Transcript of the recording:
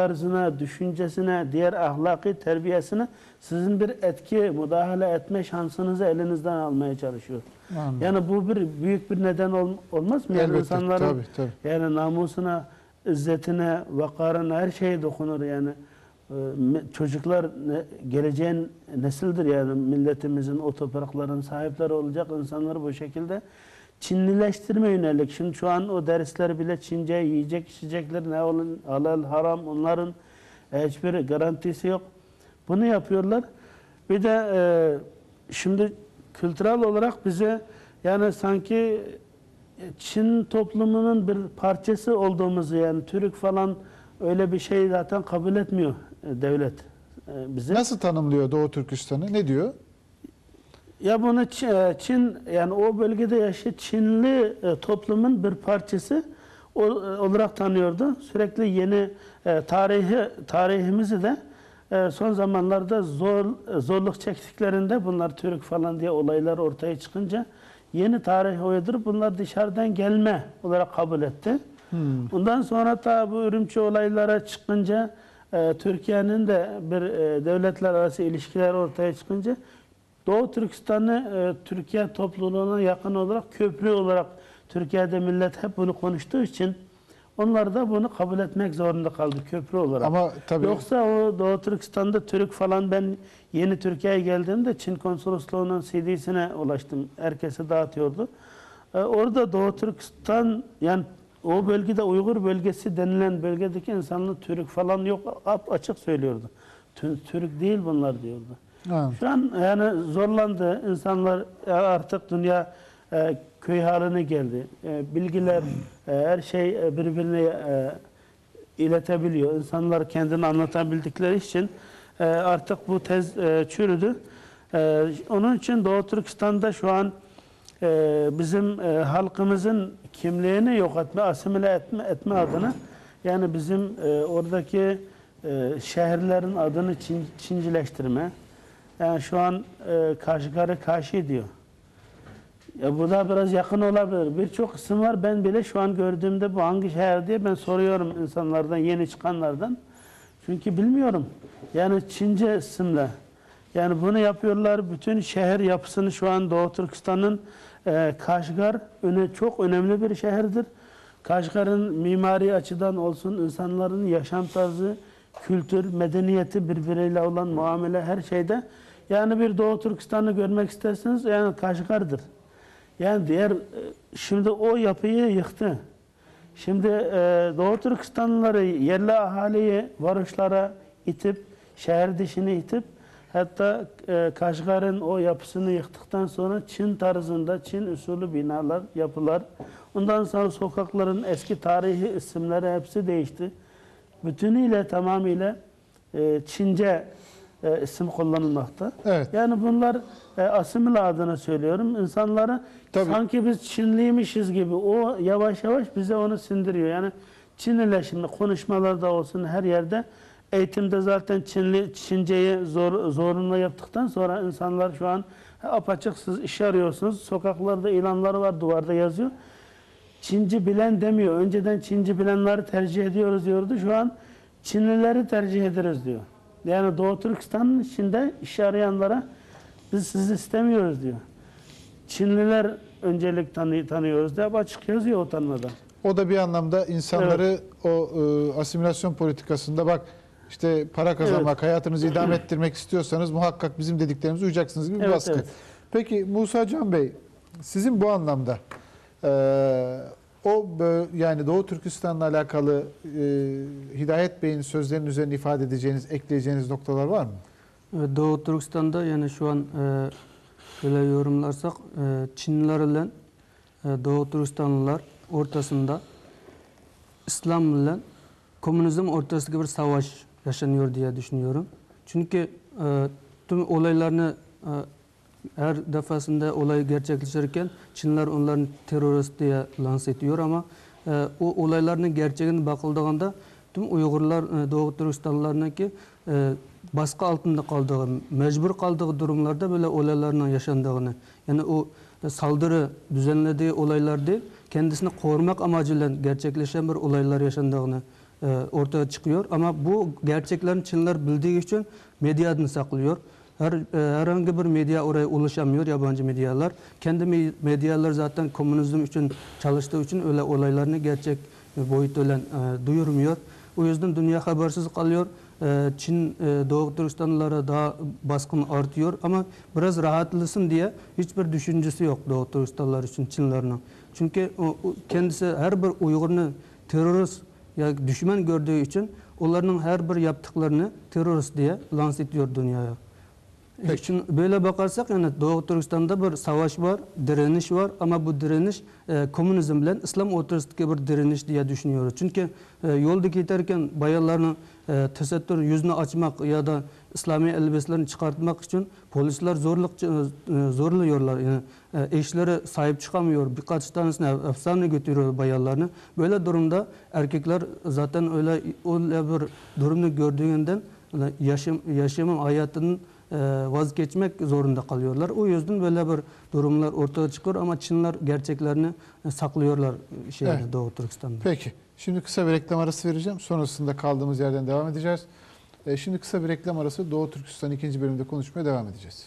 tarzına, düşüncesine, diğer ahlaki terbiyesine sizin bir etki, müdahale etme şansınızı elinizden almaya çalışıyor. Anladım. Yani bu bir büyük bir neden ol- olmaz mı? Yani Elbette, insanların tabii, tabii. yani namusuna, izzetine, vakarına her şeye dokunur yani. Ee, Çocuklar geleceğin nesildir yani milletimizin o toprakların sahipleri olacak insanları bu şekilde Çinlileştirme yönelik. Şimdi şu an o dersler bile Çince yiyecek içecekler ne olun halal haram onların hiçbir garantisi yok. Bunu yapıyorlar. Bir de e, şimdi kültürel olarak bize yani sanki Çin toplumunun bir parçası olduğumuzu yani Türk falan öyle bir şey zaten kabul etmiyor e, devlet e, bize. Nasıl tanımlıyor Doğu Türkistan'ı? Ne diyor? Ya bunu e, Çin yani o bölgede yaşayan Çinli e, toplumun bir parçası e, olarak tanıyordu. Sürekli yeni tarihi tarihimizi de son zamanlarda zor zorluk çektiklerinde bunlar Türk falan diye olaylar ortaya çıkınca yeni tarih oyudur. Bunlar dışarıdan gelme olarak kabul etti. Ondan sonra da bu ürümçi olaylara çıkınca Türkiye'nin de bir devletler arası ilişkiler ortaya çıkınca Doğu Türkistan'ı e, Türkiye topluluğuna yakın olarak köprü olarak Türkiye'de millet hep bunu konuştuğu için onlar da bunu kabul etmek zorunda kaldı köprü olarak. Ama tabii Yoksa o Doğu Türkistan'da Türk falan ben yeni Türkiye'ye geldiğimde Çin konsolosluğunun CD'sine ulaştım. Herkese dağıtıyordu. Ee, orada Doğu Türkistan yani o bölgede Uygur bölgesi denilen bölgedeki insanlar Türk falan yok açık söylüyordu. Tü- Türk değil bunlar diyordu. Ha, Şu an yani zorlandı. İnsanlar e, artık dünya e, köy haline geldi. E, bilgiler, e, her şey e, birbirine e, iletebiliyor. İnsanlar kendini anlatabildikleri için e, artık bu tez e, çürüdü. E, onun için Doğu Türkistan'da şu an e, bizim e, halkımızın kimliğini yok etme, asimile etme, etme adına yani bizim e, oradaki e, şehirlerin adını Çin, Çincileştirme, yani şu an e, Kaşgar'ı Kaşi diyor. Ya bu da biraz yakın olabilir. Birçok isim var. Ben bile şu an gördüğümde bu hangi şehir diye ben soruyorum insanlardan, yeni çıkanlardan. Çünkü bilmiyorum. Yani Çince isimle. Yani bunu yapıyorlar. Bütün şehir yapısını şu an Doğu Türkistan'ın e, Kaşgar öne, çok önemli bir şehirdir. Kaşgar'ın mimari açıdan olsun, insanların yaşam tarzı, kültür, medeniyeti birbiriyle olan muamele her şeyde. Yani bir Doğu Türkistan'ı görmek isterseniz yani Kaşgar'dır. Yani diğer e, şimdi o yapıyı yıktı. Şimdi e, Doğu Türkistanlıları yerli ahaliyi varoşlara itip şehir dışına itip hatta e, Kaşgar'ın o yapısını yıktıktan sonra Çin tarzında Çin usulü binalar, yapılar. Ondan sonra sokakların eski tarihi isimleri hepsi değişti. Bütünüyle tamamıyla e, Çince e, isim kullanılmakta. Evet. Yani bunlar e, asimile adına söylüyorum. İnsanlara Tabii. sanki biz Çinliymişiz gibi o yavaş yavaş bize onu sindiriyor. Yani Çinliler şimdi konuşmalarda olsun her yerde eğitimde zaten Çinli Çinceyi zor, zorunlu yaptıktan sonra insanlar şu an apaçık siz iş arıyorsunuz. Sokaklarda ilanlar var, duvarda yazıyor. Çinci bilen demiyor. Önceden Çinci bilenleri tercih ediyoruz diyordu. Şu an Çinlileri tercih ederiz diyor. Yani Doğu Türkistan'ın içinde iş arayanlara biz sizi istemiyoruz diyor. Çinliler öncelik tanı tanıyoruz diye açık yazıyor utanmadan. o da bir anlamda insanları o e, asimilasyon politikasında bak işte para kazanmak, hayatınızı idame ettirmek istiyorsanız muhakkak bizim dediklerimize uyacaksınız gibi bir Evet, baskı. evet. Peki Musa Can Bey, sizin bu anlamda e, o yani Doğu Türkistan'la alakalı e, Hidayet Bey'in sözlerinin üzerine ifade edeceğiniz, ekleyeceğiniz noktalar var mı? Evet, Doğu Türkistan'da yani şu an e, böyle yorumlarsak e, Çinliler ile e, Doğu Türkistanlılar ortasında İslam ile komünizm ortasındaki bir savaş yaşanıyor diye düşünüyorum. Çünkü e, tüm olaylarını e, her defasında olay gerçekleşirken Çinliler onların terörist diye lanse ediyor ama e, o olayların gerçeğine bakıldığında tüm Uygurlar e, Doğu Türkistanlılarına ki e, baskı altında kaldığı, mecbur kaldığı durumlarda böyle olayların yaşandığını, yani o e, saldırı düzenlediği olaylar değil, kendisini korumak amacıyla gerçekleşen bir olaylar yaşandığını e, ortaya çıkıyor. Ama bu gerçeklerin Çinliler bildiği için medyadan saklıyor. Her, e, herhangi bir medya oraya ulaşamıyor, yabancı medyalar. Kendi me- medyalar zaten komünizm için çalıştığı için öyle olaylarını gerçek boyutuyla e, duyurmuyor. O yüzden dünya habersiz kalıyor. E, Çin Doğu Türkistanlılara daha baskın artıyor ama biraz rahatlasın diye hiçbir düşüncesi yok Doğu Türkistanlılar için Çinlerin. Çünkü kendisi her bir Uygur'unu terörist ya düşman gördüğü için onların her bir yaptıklarını terörist diye lanse ediyor dünyaya. Peki. Şimdi böyle bakarsak yani Doğu Türkistan'da bir savaş var, direniş var ama bu direniş e, komünizm bilen İslam ortasındaki bir direniş diye düşünüyoruz. Çünkü e, yolda giderken bayanların e, tesettür yüzünü açmak ya da İslami elbiselerini çıkartmak için polisler zorluk e, zorluyorlar. Yani e, eşleri sahip çıkamıyor. Birkaç tanesini efsane götürüyor bayanlarını. Böyle durumda erkekler zaten öyle öyle bir durumunu gördüğünden yaşam yaşamın hayatının e, vazgeçmek zorunda kalıyorlar. O yüzden böyle bir durumlar ortaya çıkıyor ama Çinler gerçeklerini e, saklıyorlar şeyde Evet. Doğu Türkistan'da. Peki. Şimdi kısa bir reklam arası vereceğim. Sonrasında kaldığımız yerden devam edeceğiz. E, Şimdi kısa bir reklam arası Doğu Türkistan ikinci bölümde konuşmaya devam edeceğiz.